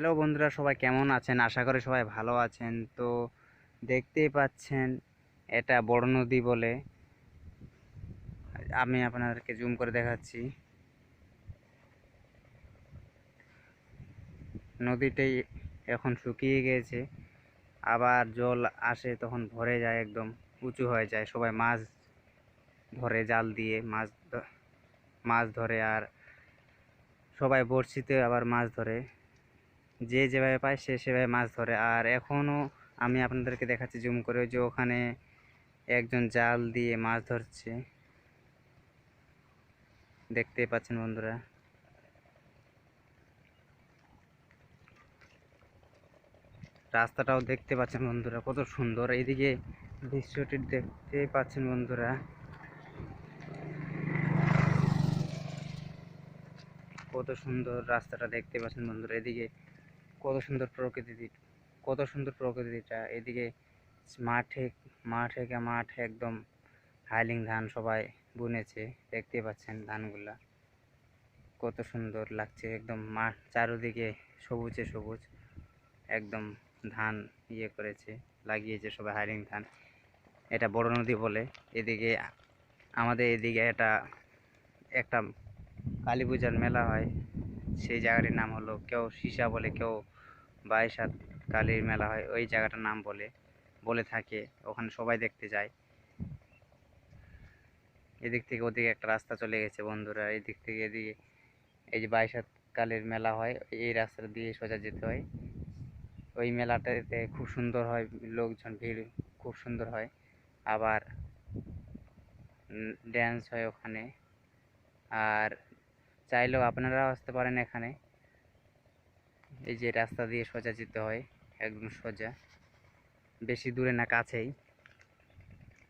Hello বন্ধুরা, সবাই কেমন আছেন? আশা করি সবাই ভালো আছেন। তো দেখতেই পাচ্ছেন, এটা বড় নদী বলে। আমি আপনাদেরকে জুম করে দেখাচ্ছি। নদীটাই এখন শুকিয়ে গিয়েছে আবার জল আসে তখন ভরে যায় একদম, উঁচু হয়ে যায়। সবাই মাছ ধরে, জাল দিয়ে মাছ মাছ ধরে আর সবাই বড়শিতে আবার মাছ ধরে। যে যেভাবে পায় সে সেভাবে মাছ ধরে। আর এখনও আমি আপনাদেরকে দেখাচ্ছি, জুম করে, যে ওখানে একজন জাল দিয়ে মাছ ধরছে। দেখতেই পাচ্ছেন বন্ধুরা। রাস্তাটাও দেখতে পাচ্ছেন বন্ধুরা, কত সুন্দর। এইদিকে দৃশ্যটি দেখতে পাচ্ছেন বন্ধুরা। কত সুন্দর রাস্তাটা দেখতে পাচ্ছেন বন্ধুরা। এদিকে কত সুন্দর প্রকৃতি কত সুন্দর প্রকৃতিটা এদিকে মাঠে মাঠে মাঠ একদম হাইলিং ধান সবাই বুনেছে, দেখতে পাচ্ছেন ধানগুলা। কত সুন্দর লাগছে একদম মাঠ চারিদিকে সবুজে সবুজ, একদম ধান ইয়ে করেছে, লাগিয়েছে সবাই হাইলিং ধান। এটা বড় নদী বলে, এদিকে আমাদের এদিকে এটা, একটা কালী পূজার মেলা হয়। সেই জায়গাটির নাম হলো কেউ সীসা বলে কেউ বাইশাত কালীর মেলা হয়, ওই জায়গাটার নাম বলে বলে থাকে, ওখানে সবাই দেখতে যায়। এদিক থেকে ওদিকে একটা রাস্তা চলে গেছে বন্ধুরা, এদিক থেকে এদিকে, এই যে বাইশাত কালীর মেলা হয়, এই রাস্তা দিয়ে সোজা যেতে হয়। ওই মেলাটাতে খুব সুন্দর হয়, লোকজন, ভিড় খুব সুন্দর হয়। আবার ড্যান্স হয় ওখানে। আর চাইলেও আপনারাও আসতে পারেন এখানে। এই যে রাস্তা দিয়ে সোজা যেতে হয়, একদম সোজা। বেশি দূরে না, কাছেই।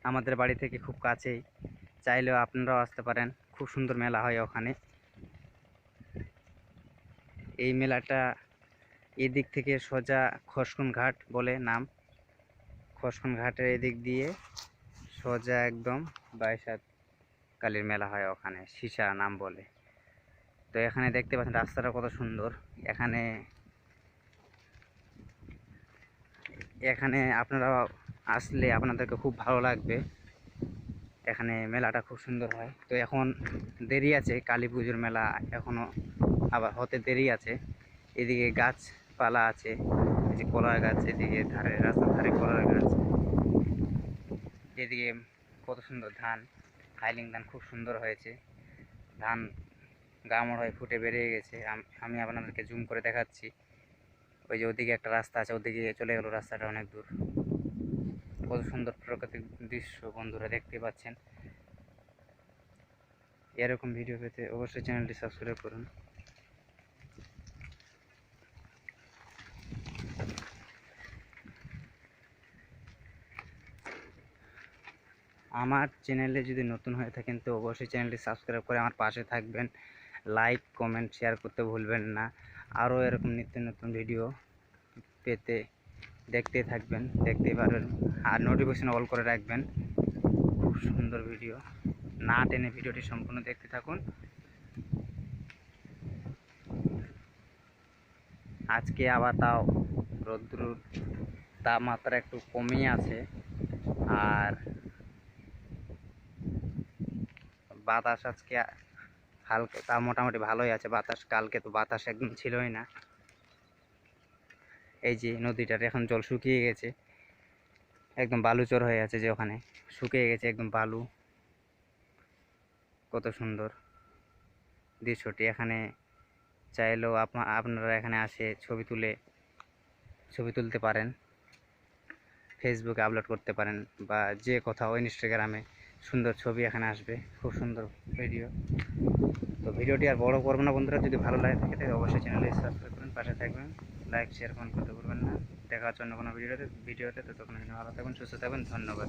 আমাদের বাড়ি থেকে খুব কাছেই। চাইলেও আপনারাও আসতে পারেন। খুব সুন্দর মেলা হয় ওখানে। এই মেলাটা এদিক থেকে সোজা খসকুন ঘাট বলে নাম। খসকুন ঘাটের এদিক দিয়ে সোজা একদম বাইশাত কালীর মেলা হয় ওখানে, সীসা নাম বলে। তো এখানে দেখতে পাচ্ছেন রাস্তাটা কত সুন্দর। এখানে এখানে আপনারা আসলে আপনাদেরকে খুব ভালো লাগবে। এখানে মেলাটা খুব সুন্দর হয়। তো এখন দেরি আছে, কালী পুজোর মেলা এখনও আবার হতে দেরি আছে। এদিকে গাছপালা আছে, এই যে কলার গাছ, এদিকে ধারে রাস্তার ধারে কলার গাছ। এদিকে কত সুন্দর ধান, হাইলিং ধান খুব সুন্দর হয়েছে। ধান গামড় হয়ে ফুটে বেরিয়ে গেছে। আমি আপনাদেরকে জুম করে দেখাচ্ছি। ওই যে ওদিকে একটা রাস্তা আছে, ওদিকে চলে গেল রাস্তাটা অনেক দূর। কত সুন্দর প্রাকৃতিক দৃশ্য বন্ধুরা দেখতে পাচ্ছেন। এরকম ভিডিও পেতে অবশ্যই চ্যানেলটি সাবস্ক্রাইব করুন। আমার চ্যানেলে যদি নতুন হয়ে থাকেন তো অবশ্যই চ্যানেলটি সাবস্ক্রাইব করে আমার পাশে থাকবেন। লাইক কমেন্ট শেয়ার করতে ভুলবেন না। আরও এরকম নিত্য নতুন ভিডিও পেতে দেখতে থাকবেন দেখতে পারবেন। আর নোটিফিকেশন অল করে রাখবেন। খুব সুন্দর ভিডিও না টেনে ভিডিওটি সম্পূর্ণ দেখতে থাকুন। আজকে আবার তাও রৌদ্র তাপমাত্রা একটু কমই আছে। আর বাতাস আজকে হালকা, তা মোটামুটি ভালোই আছে। বাতাস, কালকে তো বাতাস একদম ছিলই না। এই যে নদীটার এখন জল শুকিয়ে গেছে। একদম বালুচর হয়ে আছে যে ওখানে। শুকিয়ে গেছে একদম বালু। কত সুন্দর দৃশ্যটি। এখানে চাইলেও আপনা- আপনারা এখানে আসে ছবি তুলে, ছবি তুলতে পারেন। ফেসবুকে আপলোড করতে পারেন বা যে কোথাও ইনস্টাগ্রামে সুন্দর ছবি এখানে আসবে, খুব সুন্দর ভিডিও তো ভিডিওটি আর বড় করব না বন্ধুরা, যদি ভালো লাগে থাকে তাহলে অবশ্যই চ্যানেলে সাবস্ক্রাইব করুন পাশে থাকবেন। লাইক শেয়ার কমেন্ট করতে ভুলবেন না। দেখা হচ্ছে অন্য কোনো ভিডিওতে ভিডিওতে তো তখন ভালো থাকবেন সুস্থ থাকবেন ধন্যবাদ।